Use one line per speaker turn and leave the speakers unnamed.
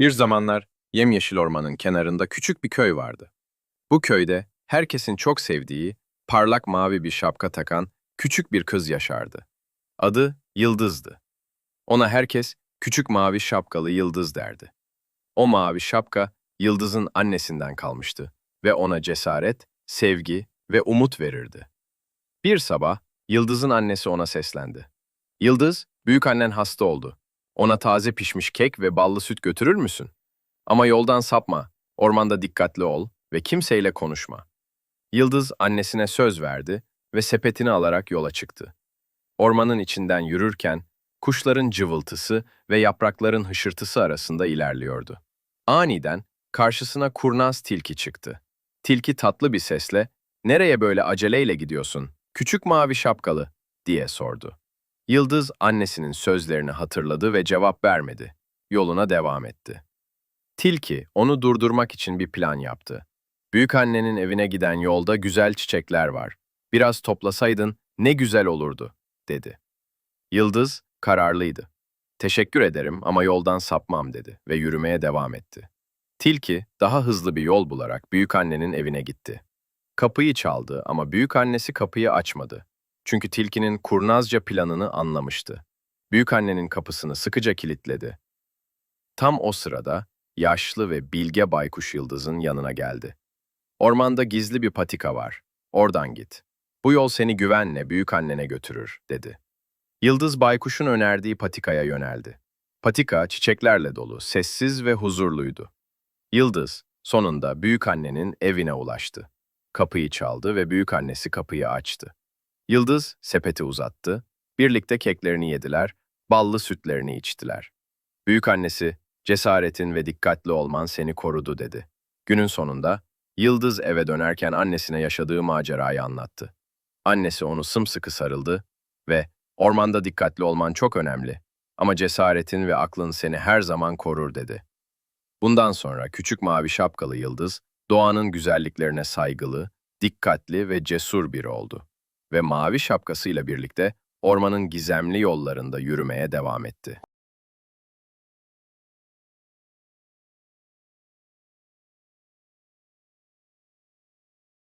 Bir zamanlar yemyeşil ormanın kenarında küçük bir köy vardı. Bu köyde herkesin çok sevdiği, parlak mavi bir şapka takan küçük bir kız yaşardı. Adı Yıldız'dı. Ona herkes küçük mavi şapkalı Yıldız derdi. O mavi şapka Yıldız'ın annesinden kalmıştı ve ona cesaret, sevgi ve umut verirdi. Bir sabah Yıldız'ın annesi ona seslendi. Yıldız, büyük annen hasta oldu. Ona taze pişmiş kek ve ballı süt götürür müsün? Ama yoldan sapma, ormanda dikkatli ol ve kimseyle konuşma. Yıldız annesine söz verdi ve sepetini alarak yola çıktı. Ormanın içinden yürürken kuşların cıvıltısı ve yaprakların hışırtısı arasında ilerliyordu. Aniden karşısına kurnaz tilki çıktı. Tilki tatlı bir sesle, "Nereye böyle aceleyle gidiyorsun? Küçük mavi şapkalı?" diye sordu. Yıldız annesinin sözlerini hatırladı ve cevap vermedi. Yoluna devam etti. Tilki onu durdurmak için bir plan yaptı. Büyük annenin evine giden yolda güzel çiçekler var. Biraz toplasaydın ne güzel olurdu, dedi. Yıldız kararlıydı. Teşekkür ederim ama yoldan sapmam dedi ve yürümeye devam etti. Tilki daha hızlı bir yol bularak büyük annenin evine gitti. Kapıyı çaldı ama büyük annesi kapıyı açmadı. Çünkü tilkinin kurnazca planını anlamıştı. Büyük annenin kapısını sıkıca kilitledi. Tam o sırada yaşlı ve bilge baykuş yıldızın yanına geldi. Ormanda gizli bir patika var. Oradan git. Bu yol seni güvenle büyük annene götürür, dedi. Yıldız baykuşun önerdiği patikaya yöneldi. Patika çiçeklerle dolu, sessiz ve huzurluydu. Yıldız sonunda büyük annenin evine ulaştı. Kapıyı çaldı ve büyük annesi kapıyı açtı. Yıldız sepeti uzattı. Birlikte keklerini yediler, ballı sütlerini içtiler. Büyük annesi, cesaretin ve dikkatli olman seni korudu dedi. Günün sonunda Yıldız eve dönerken annesine yaşadığı macerayı anlattı. Annesi onu sımsıkı sarıldı ve ormanda dikkatli olman çok önemli ama cesaretin ve aklın seni her zaman korur dedi. Bundan sonra küçük mavi şapkalı Yıldız, doğanın güzelliklerine saygılı, dikkatli ve cesur biri oldu ve mavi şapkasıyla birlikte ormanın gizemli yollarında yürümeye devam etti.